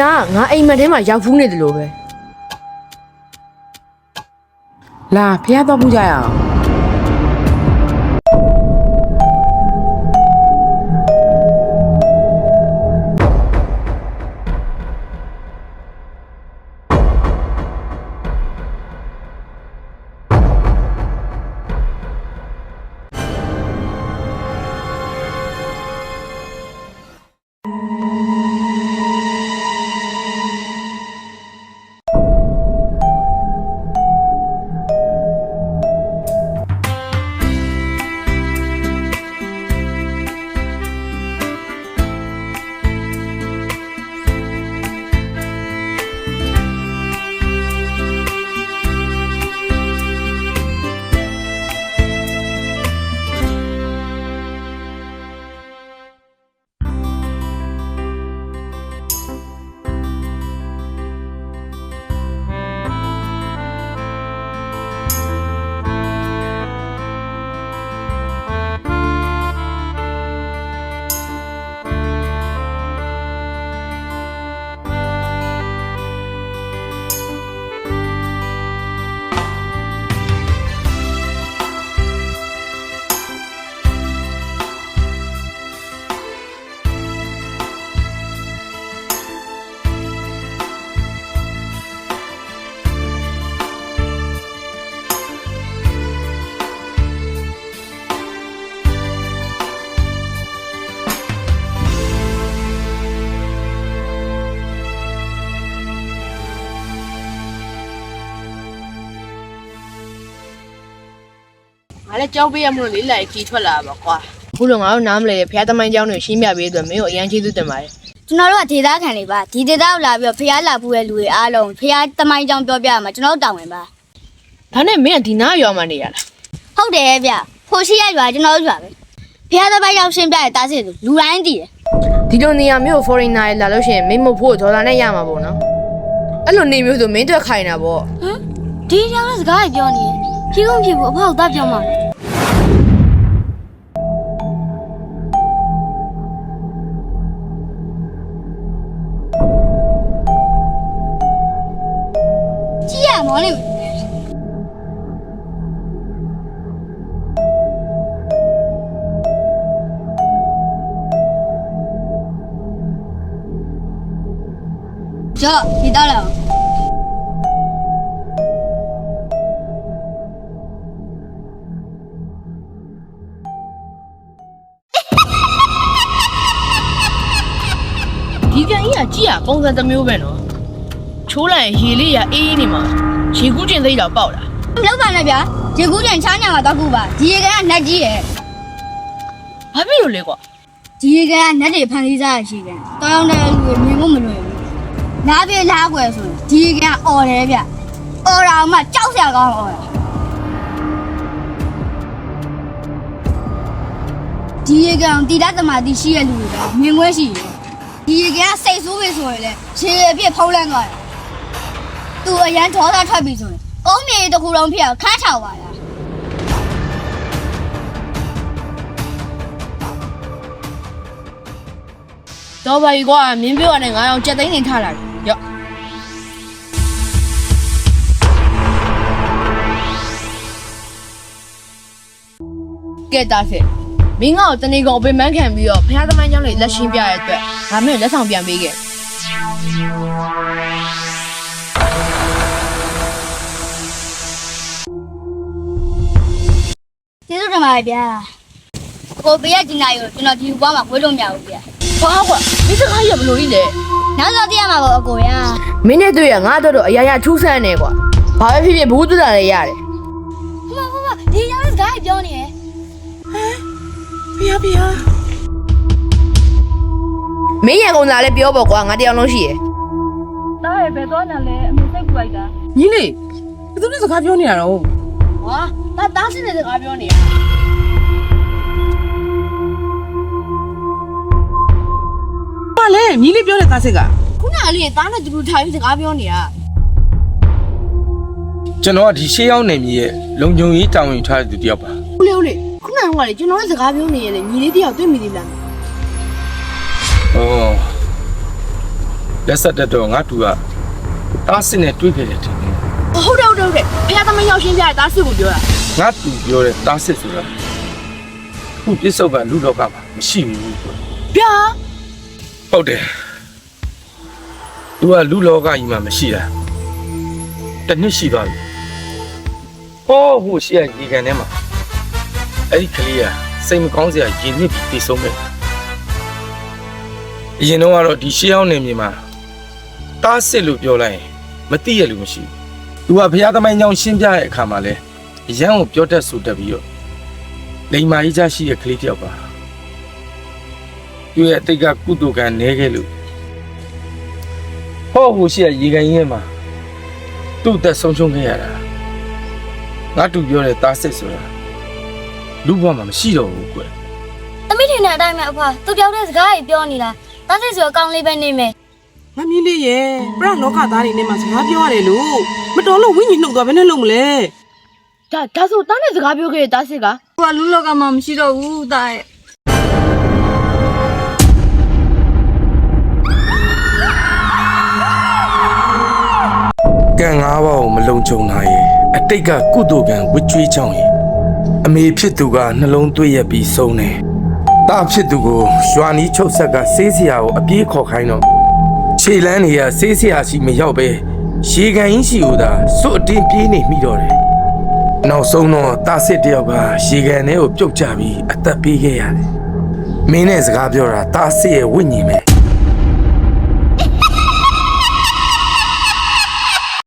ကငါအိမ်မက်ထဲမှာရောက်ဖူးနေတယ်လို့ပဲလာဖះတော့ပူကြရအောင် ငါလည်းကြောက်ပေးရမလို့လေးလိုက်ကြီးထွက်လာပါကွာအခုလိုငါတို့နားမလဲဖျားသမိုင်းကြောင်းတွေရှင်းပြပေးသူမင်းတို့အရန်ကျေးဇူးတင်ပါတယ်ကျွန်တော်တို့ကဒေသခံတွေပါဒီဒေသကိုလာပြီးတော့ဖျားလာဖို့ရဲ့လူတွေအားလုံးဖျားသမိုင်းကြောင်းပြောပြရမှာကျွန်တော်တောင်းဝင်ပါဒါနဲ့မင်းကဒီနားရွာမှာနေရလားဟုတ်တယ်ဗျဖိုရှိရရွာကျွန်တော်ရွာပဲဖျားသမိုင်းကြောင်းရှင်းပြရတားစစ်လူတိုင်းတည်တယ်ဒီလိုနေရာမျိုး foreigner လာလို့ရှိရင်မင်းမဖို့ဒေါ်လာနဲ့ရမှာပေါ့နော်အဲ့လိုနေမျိုးဆိုမင်းတွေ့ခိုင်တာပေါ့ဟမ်ဒီကြောင်ကစကားပြောနေတယ် ဖြေကုန်ဖြေဖို့အဖေကသားပြောမှာလေကြည့်ရမော်လေးကြောဒီတော့လာ ကြည့်ရပုံစံတစ်မျိုးပဲနော်ချိုးလိုက်ရေလေးရအေးအေးနေမှာရေကူးကျင်သိတော့ပေါက်တာမလုပ်ပါနဲ့ဗျာရေကူးကျင်ချားညာမှာတော့ကူပါဒီရေကန်ကနတ်ကြီးရယ်ဘာဖြစ်လို့လဲကွာဒီရေကန်ကနတ်တွေဖန်ဆီးစားရရှိကန်တောင်းတဲ့လူတွေမြင်ဖို့မလွယ်ဘူးလားပြေလားကွယ်ဆိုရင်ဒီရေကန်ကအော်တယ်ဗျအော်တာမှကြောက်စရာကောင်းအော်တာဒီရေကန်တီတသမာတိရှိရလူတွေကမြင်ခွဲရှိတယ် ဒီရေကန်ကစိတ်ဆိုးပြီဆိုရင်လေရေအပြည့်ဖုံးလန်းသွားတယ်သူအရန်ထောသားထွက်ပြီဆိုရင်ကုန်းမြေတစ်ခုလုံးဖြစ်အောင်ခန်းချောက်ပါလားတော့ပါပြီကွာမင်းပြောရတယ်ငါအောင်ကြက်သိန်းနေထားလာတယ်ရော့ကဲတာဖြစ် မင်းငါ့ကိုတနေကုန်အပင်ပန်းခံပြီးတော့ဖះသမိုင်းကျောင်းလေးလက်ရှင်းပြရတဲ့အတွက်ငါမင်းကိုလက်ဆောင်ပြန်ပေးခဲ့ကျေးဇူးတင်ပါတယ်ဗျာကိုပေးရဒီနိုင်ကိုကျွန်တော်ဒီဘွားမှာဝေးလို့မရဘူးဗျာဘာကွာမင်းစကားရဘလို့ကြီးလဲနောက်တော့သိရမှာပေါ့အကိုရမင်းနဲ့တွေ့ရငါတော့တော့အရာရာထူးဆန်းနေကွာဘာပဲဖြစ်ဖြစ်ဘူးတူတာလည်းရတယ်ဟမဟမဒီရောက်စကားပြောနေရယ် ဖះဖះမင်းရကုန်သားလည်းပြောပေါ့ကွာငါတယောက်လုံးရှိရယ်တားရပဲသွားနေလဲအမေစိတ်ပူလိုက်တာညီလေးဘယ်သူနဲ့စကားပြောနေရတော့ဟာတာတားစင်းတဲ့စကားပြောနေရပါလေညီလေးပြောတဲ့သားစစ်ကခုနကလေးတားနဲ့တူတူထိုင်ပြီးစကားပြောနေတာကျွန်တော်ကဒီရှေးရောက်နေမြေရဲ့လုံခြုံရေးတာဝန်ယူထားတဲ့သူတစ်ယောက်ပါဦးလေးဦးလေး ခုနကကလေကျွန်တော်ကစကားပြောနေရတယ်ညီလေးတယောက်တွေ့မိသေးလား။ဟောလက်ဆက်တက်တော့ငါတူကတားစစ်နဲ့တွေ့ခဲ့တယ်ထင်တယ်ဟုတ်တယ်ဟုတ်တယ်ဟုတ်တယ်ဖះသမိုင်းရောက်ရှင်းပြတဲ့သားစစ်ကိုပြောတာငါတူပြောတဲ့တားစစ်ဆိုတာခုပြစ္ဆုတ်ကလူလောကမှာမရှိဘူးကွဗျာဟုတ်တယ်သူကလူလောကကြီးမှာမရှိတာတစ်နှစ်ရှိသွားပြီဟောဟိုရှိရရေကန်ထဲမှာ အဲ့ဒီကလေးကစိတ်မကောင်းစရာရင်နစ်ပြီးပြေဆုံးပဲအရင်တော့ကတော့ဒီရှေးအောင်နေမြေမှာတားစစ်လို့ပြောလိုက်ရင်မသိရလို့မရှိဘူးသူကဘုရားသမိုင်းကြောင်းရှင်းပြတဲ့အခါမှာလဲအရန်ကိုပြောတတ်ဆိုတတ်ပြီးတော့လိမ္မာကြီးချရှိတဲ့ကလေးတစ်ယောက်ပါသူရဲ့အတိတ်ကကုသိုလ်ကံနေခဲ့လို့ဟောဟိုရှိရရေကန်ကြီးထဲမှာသူ့အသက်ဆုံးရှုံးခဲ့ရတာငါတူပြောတဲ့တားစစ်ဆိုတာ လူ့ဘဝမှာမရှိတော့ဘူးကွယ်သမီးထင်တဲ့အတိုင်းပဲအဖွာသူတယောက်တည်းစကားကြီးပြောနေတာတားစိတ်ဆိုအကောင်လေးပဲနေမယ်မမီးလေးရဲ့ပြရလောကသားတွေနဲ့မှစကားပြောရတယ်လို့မတော်လို့ဝိညာဉ်နှုတ်သွားဘယ်နဲ့လုပ်မလဲဒါဒါဆိုသားနဲ့စကားပြောခဲ့တဲ့သားစစ်ကဟိုကလူလောကမှာမရှိတော့ဘူးတာရဲ့ကံငါးပါးကိုမလုံခြုံနိုင်ရင်အတိတ်ကကုသိုလ်ကံဝစ်ကြွေးချောင်းရင် အမေဖြစ်သူကနှလုံးသွေးရပြီးဆုံးတယ်။တာဖြစ်သူကိုရွာနီးချုပ်ဆက်ကဆေးစရာကိုအပြေးခေါ်ခိုင်းတော့ခြေလန်းတွေကဆေးစရာရှိမရောက်ပဲရေကန်ကြီးရှိဦးသာစွတ်အတင်းပြေးနေမိတော့တယ်။နောက်ဆုံးတော့တာစစ်တယောက်ကရေကန်ထဲကိုပြုတ်ကျပြီးအသက်ပေးခဲ့ရတယ်။မင်းနဲ့စကားပြောတာတာစစ်ရဲ့ဝိညာဉ်ပဲ။